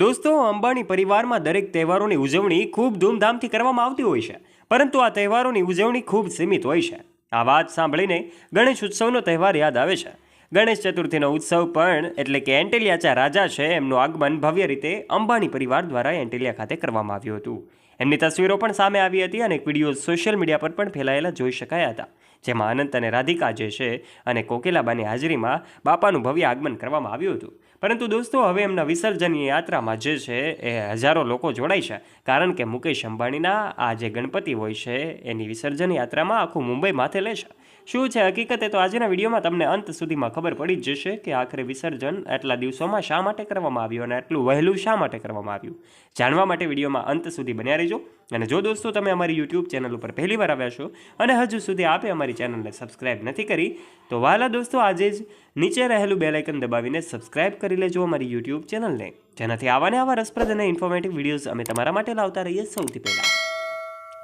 દોસ્તો, અંબાણી પરિવારમાં દરેક તહેવારોની ઉજવણી ખૂબ ધૂમધામથી કરવામાં આવતી હોય છે. પરંતુ આ તહેવારોની ઉજવણી ખૂબ સીમિત હોય છે. આ વાત સાંભળીને ગણેશ ઉત્સવનો તહેવાર યાદ આવે છે. ગણેશ ચતુર્થીનો ઉત્સવ પણ એટલે કે એન્ટેલિયાચા રાજા છે એમનું આગમન ભવ્ય રીતે અંબાણી પરિવાર દ્વારા એન્ટેલિયા ખાતે કરવામાં આવ્યું હતું. એમની તસવીરો પણ સામે આવી હતી અને વીડિયો સોશિયલ મીડિયા પર પણ ફેલાયેલા જોઈ શકાયા હતા. જેમાં અનંત અને રાધિકા જે છે અને કોકેલાબાની હાજરીમાં બાપાનું ભવ્ય આગમન કરવામાં આવ્યું હતું. પરંતુ દોસ્તો, હવે એમના વિસર્જનની યાત્રામાં જે છે એ હજારો લોકો જોડાય છે. કારણ કે મુકેશ અંબાણીના આ જે ગણપતિ હોય છે, એની વિસર્જન યાત્રામાં આખું મુંબઈ માથે લે છે. શું છે હકીકતે તો આજના વિડીયોમાં તમને અંત સુધીમાં ખબર પડી જ જશે કે આખરે વિસર્જન આટલા દિવસોમાં શા માટે કરવામાં આવ્યું અને આટલું વહેલું શા માટે કરવામાં આવ્યું. જાણવા માટે વિડીયોમાં અંત સુધી બન્યા રહેજો અને જો દોસ્તો તમે અમારી યુટ્યુબ ચેનલ ઉપર પહેલી વાર આવ્યા છો અને હજુ સુધી આપે અમારી ચેનલને સબસ્ક્રાઇબ નથી કરી, તો વાલા દોસ્તો આજે જ નીચે રહેલું બેલાઇકન દબાવીને સબસ્ક્રાઇબ કરી લેજો અમારી યુટ્યુબ ચેનલને. જેનાથી આવાને આવા રસપ્રદ અને ઇન્ફોર્મેટિવ વિડીયોઝ અમે તમારા માટે લાવતા રહીએ સૌથી પહેલાં.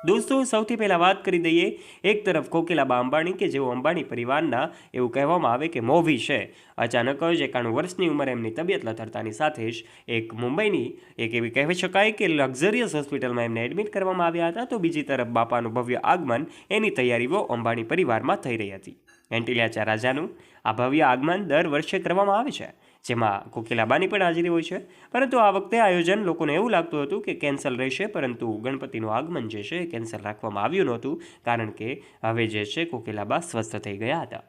દોસ્તો, સૌથી પહેલાં વાત કરી દઈએ એક તરફ કોકિલાબા અંબાણી કે જેઓ અંબાણી પરિવારના, એવું કહેવામાં આવે કે મોભી છે. અચાનક જ એકાણું વર્ષની ઉંમરે એમની તબિયત લથડતાની સાથે જ એક મુંબઈની, એક એવી કહેવી શકાય કે લક્ઝરિયસ હોસ્પિટલમાં એમને એડમિટ કરવામાં આવ્યા હતા, તો બીજી તરફ બાપાનું ભવ્ય આગમન એની તૈયારીઓ અંબાણી પરિવારમાં થઈ રહી હતી. એન્ટિલિયાચા રાજાનું આ ભવ્ય આગમન દર વર્ષે કરવામાં આવે છે. જેમાં કોકિલાબાની પણ હાજરી હોય છે. પરંતુ આ વખતે આયોજન લોકોને એવું લાગતું હતું કે કેન્સલ રહેશે, પરંતુ ગણપતિનું આગમન જે છે એ કેન્સલ રાખવામાં આવ્યું નહોતું, કારણ કે હવે જે છે કોકિલાબા સ્વસ્થ થઈ ગયા હતા.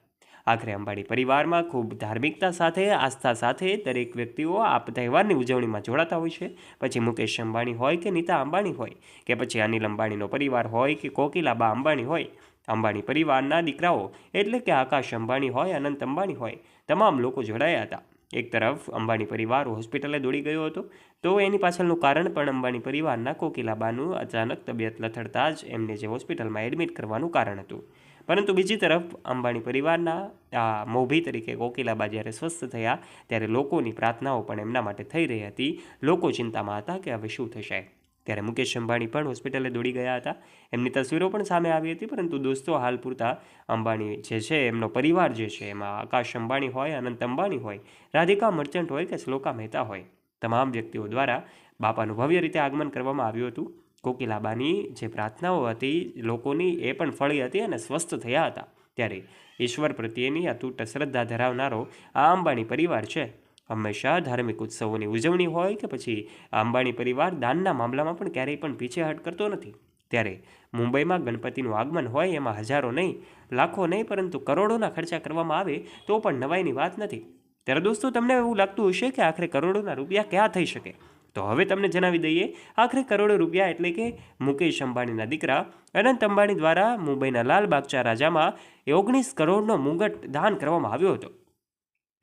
આખરે અંબાણી પરિવારમાં ખૂબ ધાર્મિકતા સાથે, આસ્થા સાથે દરેક વ્યક્તિઓ આ તહેવારની ઉજવણીમાં જોડાતા હોય છે. પછી મુકેશ અંબાણી હોય કે નીતા અંબાણી હોય, કે પછી અનિલ અંબાણીનો પરિવાર હોય કે કોકિલાબા અંબાણી હોય. અંબાણી પરિવારના દીકરાઓ એટલે કે આકાશ અંબાણી હોય, અનંત અંબાણી હોય, તમામ લોકો જોડાયા હતા. એક તરફ અંબાણી પરિવાર હોસ્પિટલે દોડી ગયો હતો. તો એની પાછળનું કારણ પણ અંબાણી પરિવારના કોકિલાબાનું અચાનક તબિયત લથડતા જ એમને જે હોસ્પિટલમાં એડમિટ કરવાનું કારણ હતું. પરંતુ બીજી તરફ અંબાણી પરિવારના, આ મોભી તરીકે કોકિલાબા જ્યારે સ્વસ્થ થયા ત્યારે લોકોની પ્રાર્થનાઓ પણ એમના માટે થઈ રહી હતી. લોકો ચિંતામાં હતા કે હવે શું થશે. ત્યારે મુકેશ અંબાણી પણ હોસ્પિટલે દોડી ગયા હતા. એમની તસવીરો પણ સામે આવી હતી, પરંતુ દોસ્તો હાલ પૂરતા અંબાણી જે છે, એમનો પરિવાર જે છે, એમાં આકાશ અંબાણી હોય, અનંત અંબાણી હોય, રાધિકા મર્ચન્ટ હોય કે શ્લોકા મહેતા હોય, તમામ વ્યક્તિઓ દ્વારા બાપાનું ભવ્ય રીતે આગમન કરવામાં આવ્યું હતું. કોકિલાબાની જે પ્રાર્થનાઓ હતી, લોકોની એ પણ ફળી હતી અને સ્વસ્થ થયા હતા. ત્યારે ઈશ્વર પ્રત્યેની અતૂટ શ્રદ્ધા ધરાવનારો આ અંબાણી પરિવાર છે. હંમેશા ધાર્મિક ઉત્સવોની ઉજવણી હોય કે પછી અંબાણી પરિવાર દાનના મામલામાં પણ ક્યારેય પણ પીછેહટ કરતો નથી. ત્યારે મુંબઈમાં ગણપતિનું આગમન હોય એમાં હજારો નહીં, લાખો નહીં, પરંતુ કરોડોના ખર્ચા કરવામાં આવે તો પણ નવાઈની વાત નથી. ત્યારે દોસ્તો, તમને એવું લાગતું હશે કે આખરે કરોડોના રૂપિયા ક્યાં થઈ શકે? તો હવે તમને જણાવી દઈએ, આખરે કરોડો રૂપિયા એટલે કે મુકેશ અંબાણીના દીકરા અનંત અંબાણી દ્વારા મુંબઈના લાલબાગચા રાજામાં ઓગણીસ કરોડનો મુંગટ દાન કરવામાં આવ્યો હતો.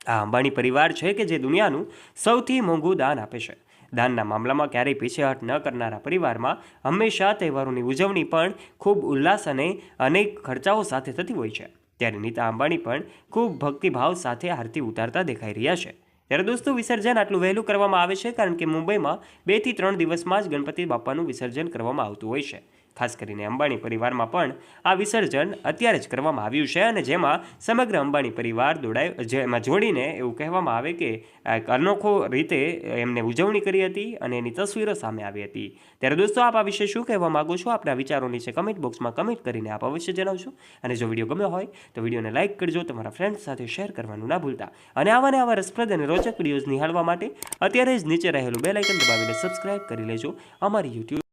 આ અંબાણી પરિવાર છે કે જે દુનિયાનું સૌથી મોંઘું દાન આપે છે. દાનના મામલામાં ક્યારેય પીછેહટ ન કરનારા પરિવારમાં હંમેશા તહેવારોની ઉજવણી પણ ખૂબ ઉલ્લાસ અને અનેક ખર્ચાઓ સાથે થતી હોય છે. ત્યારે નીતા અંબાણી પણ ખૂબ ભક્તિભાવ સાથે આરતી ઉતારતા દેખાઈ રહ્યા છે. ત્યારે દોસ્તો, વિસર્જન આટલું વહેલું કરવામાં આવે છે કારણ કે મુંબઈમાં બેથી ત્રણ દિવસમાં જ ગણપતિ બાપાનું વિસર્જન કરવામાં આવતું હોય છે. ખાસ કરીને અંબાણી પરિવારમાં પણ આ વિસર્જન અત્યારે જ કરવામાં આવ્યું છે અને જેમાં સમગ્ર અંબાણી પરિવાર દોડાય, જેમાં જોડીને એવું કહેવામાં આવે કે એક અનોખો રીતે એમને ઉજવણી કરી હતી અને એની તસવીરો સામે આવી હતી. ત્યારે દોસ્તો, આપ આ વિશે શું કહેવા માગો છો? આપણા વિચારો નીચે કમેન્ટ બોક્સમાં કમેન્ટ કરીને આપ અવશ્ય જણાવશો અને જો વીડિયો ગમ્યો હોય, તો વિડીયોને લાઇક કરજો, તમારા ફ્રેન્ડ્સ સાથે શેર કરવાનું ના ભૂલતા. અને આવા ને આવા રસપ્રદ અને રોચક વિડીયોઝ નિહાળવા માટે અત્યારે જ નીચે રહેલું બેલાઇકન દબાવીને સબસ્ક્રાઇબ કરી લેજો. અમારી યુટ્યુબ